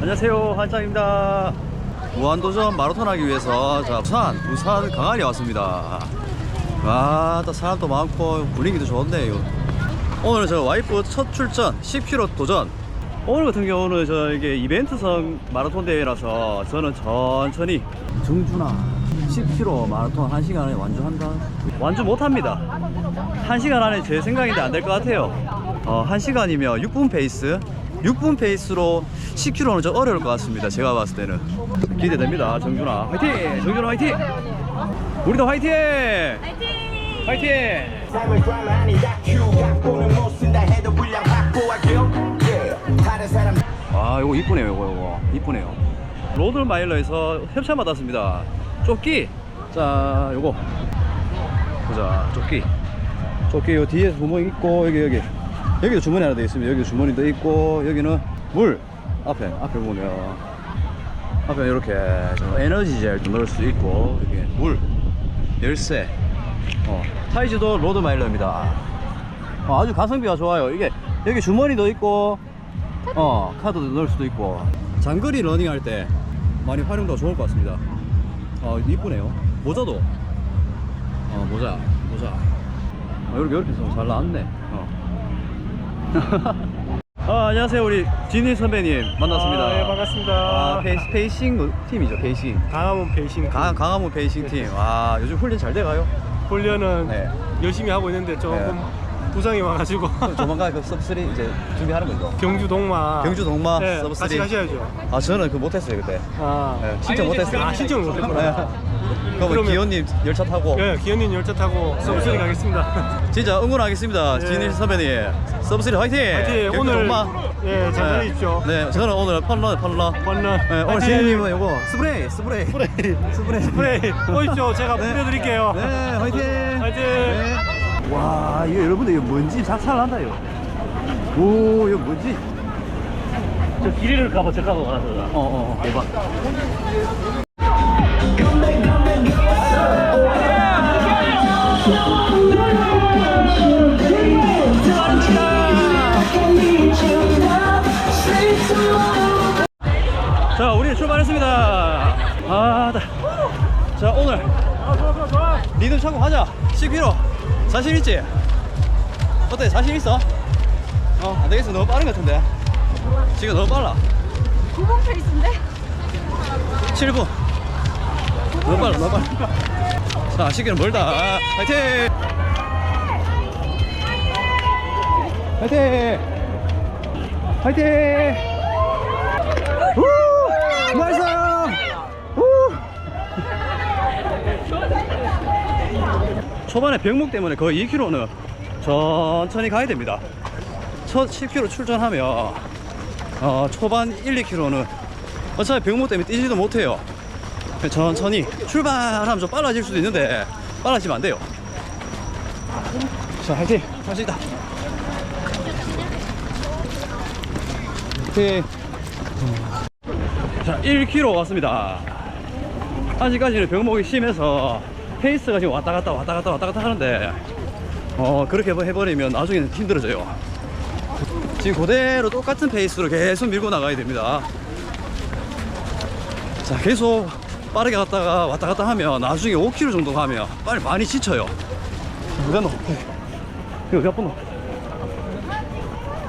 안녕하세요 한창입니다. 무한도전 마라톤 하기 위해서 자 부산 부산 강안에 왔습니다. 와또 사람도 많고 분위기도 좋네요 오늘 저 와이프 첫 출전 10km 도전. 오늘 같은 경우는 저 이게 이벤트성 마라톤 대회라서 저는 천천히 정준아 10km 마라톤 1시간 안에 완주한다. 완주 못합니다. 1시간 안에 제 생각인데 안 될 것 같아요. 어, 1시간이면 6분 페이스 6분 페이스로 10km는 좀 어려울 것 같습니다 제가 봤을 때는. 기대됩니다 정준아 화이팅! 정준아 화이팅! 우리도 화이팅! 화이팅! 사람 아 요거 이쁘네요 요거 요거. 이쁘네요. 로드 마일러에서 협찬 받았습니다. 조끼! 자 요거. 보자 조끼. 조끼 요 뒤에 구멍 있고 여기 여기 여기도 주머니 하나 돼 있습니다. 여기도 주머니도 있고 여기는 물 앞에 앞에 보면. 앞에 이렇게 저 에너지 젤도 넣을 수 있고 여기 물 열쇠. 어, 타이즈도 로드 마일러입니다. 어, 아주 가성비가 좋아요. 이게 여기 주머니도 있고 어 카드도 넣을 수도 있고. 장거리 러닝 할 때 많이 활용도가 좋을 것 같습니다. 어 이쁘네요. 모자도. 어 모자 모자. 어, 이렇게 이렇게 해서 잘 나왔네. 어. 아, 안녕하세요. 우리 진일 선배님 만났습니다. 아, 예, 반갑습니다. 아, 페이, 페이싱 팀이죠 페이싱. 강화문 베이싱 강, 강화문 페이싱 팀 와 요즘 훈련 잘 돼가요? 훈련은 네. 열심히 하고 있는데 조금 부상이 와가지고 조만간 그 서브3 이제 준비하는 거죠 경주 동마 경주 동마 네, 서브3 같이 가셔야죠. 아 저는 그 못했어요 그때 아, 네, 신청 못했어요 아, 신청을 못했구나. 그러면 그러면- 기현님 열차 타고 예, 기현님 열차 타고 서브스리 가겠습니다. 진짜 응원하겠습니다 네. 진일 선배님 서브스리 화이팅 화이팅! 경주 오늘 동마. 예, 잘 달리십시오. 네 저는 오늘 펀런 펀런 원런 네, 오늘 진일님은 요거 스프레이 스프레이 스프레이 스프레이 스프레이 오십시오. 제가 네. 뿌려드릴게요. 네 화이팅 화이팅! 네. 와 이거 여러분들 이거 뭔지 이거 오 이거 뭔지? 저 길이를 가봐 저가고 가서 어어 어, 대박. 자 우리 출발했습니다. 아, 다. 자 오늘 리듬 찾고 가자. 10km 자신 있지? 어때? 자신 있어? 어 안 되겠어. 너무 빠른 것 같은데. 지금 너무 빨라. 9분 페이스인데? 7분 너무 빨라 너무 빨라. 자 10km 멀다. 화이팅! 화이팅! 화이팅! 우! 나이스 우! 초반에 병목 때문에 거의 2km는 천천히 가야 됩니다. 첫 10km 출전하면 어, 초반 1, 2km는 어차피 병목 때문에 뛰지도 못해요. 천천히 출발하면 좀 빨라질 수도 있는데 빨라지면 안 돼요. 자 화이팅! 할 수 있다. 화이팅 자 1km 왔습니다. 아직까지는 병목이 심해서 페이스가 지금 왔다 갔다 왔다 갔다 왔다 갔다 하는데 어 그렇게 해버리면 나중에는 힘들어져요 지금 그대로 똑같은 페이스로 계속 밀고 나가야 됩니다 자 계속 빠르게 갔다가 왔다 갔다 하면 나중에 5km 정도 가면 빨리 많이 지쳐요 어디 갔노? 이거 몇 번?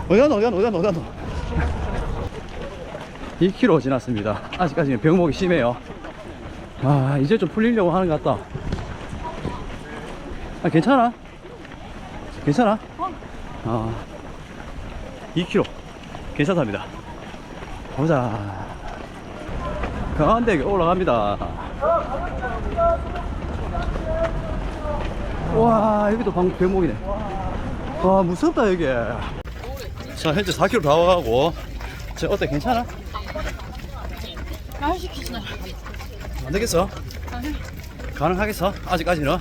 어디 갔노? 어디 갔노? 어디 갔노? 어디 갔노? 2km 지났습니다 아직까지는 병목이 심해요 아 이제 좀 풀리려고 하는 것 같다 아 괜찮아? 괜찮아? 아 2km 괜찮답니다 보자 강한대교 올라갑니다 와 여기도 방 병목이네 와 무섭다 여기 자 현재 4km 다 와가고 자 어때 괜찮아? 안 되겠어? 가능하겠어? 아직까지는?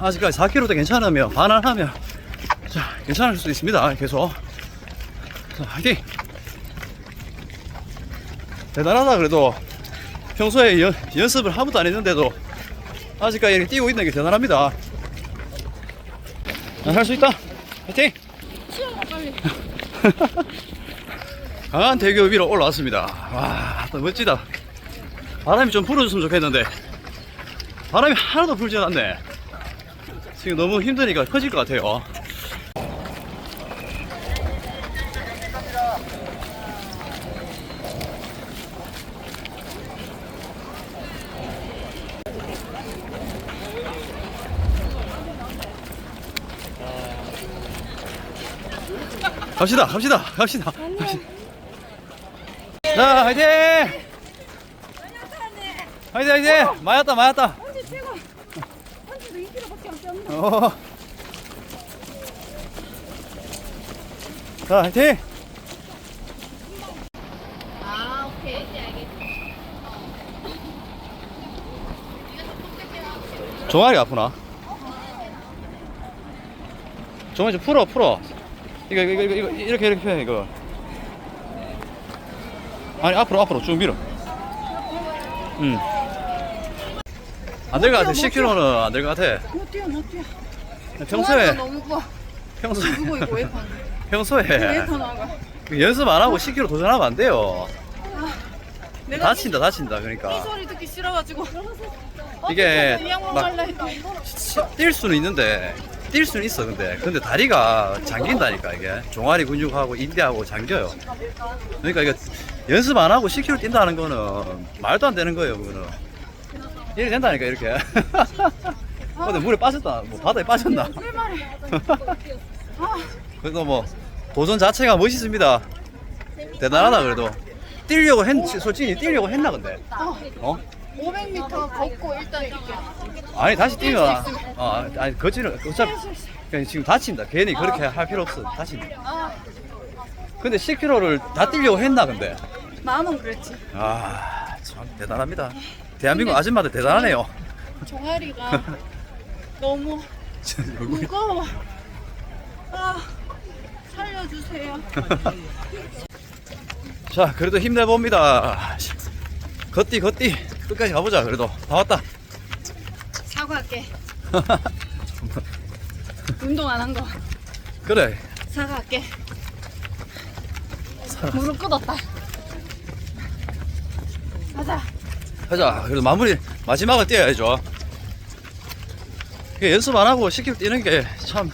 아직까지 4km도 괜찮으면 반환하면 자 괜찮을 수도 있습니다. 계속. 자 화이팅! 대단하다 그래도. 평소에 연, 연습을 한 번도 안 했는데도 아직까지 이렇게 뛰고 있는 게 대단합니다. 할 수 있다. 화이팅! 강한 대교 위로 올라왔습니다. 와, 또 멋지다. 바람이 좀 불어줬으면 좋겠는데, 바람이 하나도 불지 않네. 지금 너무 힘드니까 커질 것 같아요. 갑시다, 갑시다, 갑시다. 갑시다. 자, 화이팅! 화이팅, 화이팅! 맞았다, 맞았다. 언제 제가 언제도 2kg밖에 안 쪘는데. 어. 자, 화이팅! 아, 오케이. 알겠어. 종아리 아프나? 종아리 좀 풀어, 풀어. 이거, 이거, 이거, 이거, 이렇게, 이렇게 펴, 이거. 아니, 앞으로, 앞으로 쭉 밀어. 응. 안 될 것 같아. 10kg는 안 될 것 같아. 못 뛰어, 못 뛰어. 평소에, 너무 커. 평소에, 누구 이거 왜 평소에 파나가? 연습 안 하고 10kg 도전하면 안 돼요. 내가 다친다, 다친다. 이 그러니까. 소리 듣기 싫어가지고. 이게 이 양말 막-. 뛸 수는 있는데 뛸 수는 있어 근데 근데 다리가 잠긴다니까 이게 종아리 근육하고 인대하고 잠겨요 그러니까 이거 연습 안 하고 10km 뛴다는 거는 말도 안 되는 거예요 그거는 이렇게 된다니까 이렇게. 근데 물에 빠졌다. 뭐 바다에 빠졌나? 그래도 뭐 도전 자체가 멋있습니다. 대단하다 그래도. 뛰려고 했 솔직히 뛰려고 했나 근데? 어? 500m 걷고 일단 이렇게. 아니 다시 뛰면 어 아니 거지는 어차피 그냥 지금 다친다. 괜히 그렇게 할 필요 없어. 다친다. 아, 근데 10km를 다 뛰려고 했나 근데? 마음은 그랬지. 아참 대단합니다 대한민국 아줌마들 대단하네요 종아리가 너무 얼굴이 무거워. 아, 살려주세요. 자 그래도 힘내봅니다 걷디 걷디 끝까지 가보자 그래도 다 왔다 사과할게. 운동 안 한 거. 그래 사과할게. 무릎 꿇었다. 가자. 가자 그래도 마무리 마지막을 뛰어야죠 연습 안 하고 10km 뛰는 게 참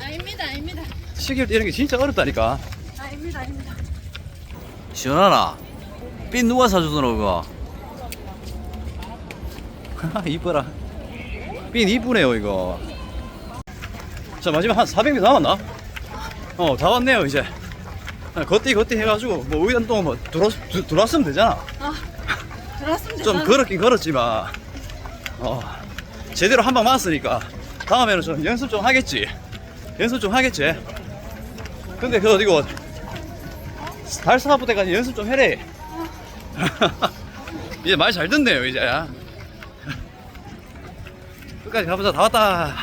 아닙니다, 아닙니다. 10km 뛰는 게 진짜 어렵다니까 아닙니다, 아닙니다. 시원하나? 삔 누가 사주더노 그거? 이뻐라 삔 이쁘네요 이거 자 마지막 한 400m 남았나? 어 다 왔네요 이제 걷디 걷디 해가지고 뭐 의단동 뭐 들어, 들- 들어왔으면 되잖아 아, 들었으면 좀 되잖아. 걸었긴 걸었지만 어 제대로 한 방 맞았으니까 다음에는 좀 연습 좀 하겠지. 연습 좀 하겠지. 근데 그거 이거 달사부 때까지 연습 좀 해래. 이제 말 잘 듣네요 이제. 끝까지 가보자. 다 왔다.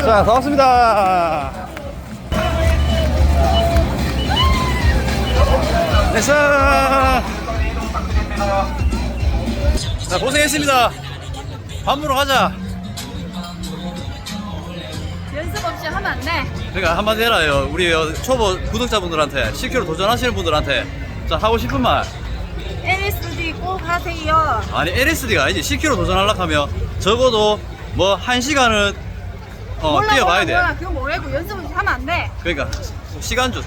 자다 왔습니다 됐어. 자 고생했습니다. 밥 먹으러 가자. 연습 없이 하면 안 돼. 그러니까 한마디 해라요. 우리 초보 구독자분들한테 10km 도전하시는 분들한테. 자 하고 싶은 말. LSD 꼭 하세요. 아니 LSD가 아니지. 10km 도전하려고 하면 적어도 뭐 1시간은 어 몰라, 뛰어봐야 몰라, 돼. 몰라. 그거 뭐라고. 연습 없이 하면 안 돼. 그러니까 시간 좀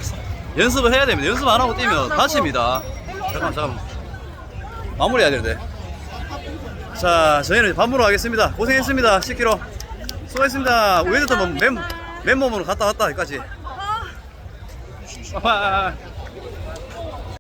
연습을 해야 됩니다. 연습 안 하고 뛰면 다칩니다. 잠깐만 잠깐만. 마무리해야 되는데. 자 저희는 밥 먹으러 가겠습니다. 고생했습니다. 10km 수고했습니다. 뭐 맨, 맨몸으로 갔다 왔다 여기까지. 아. 아,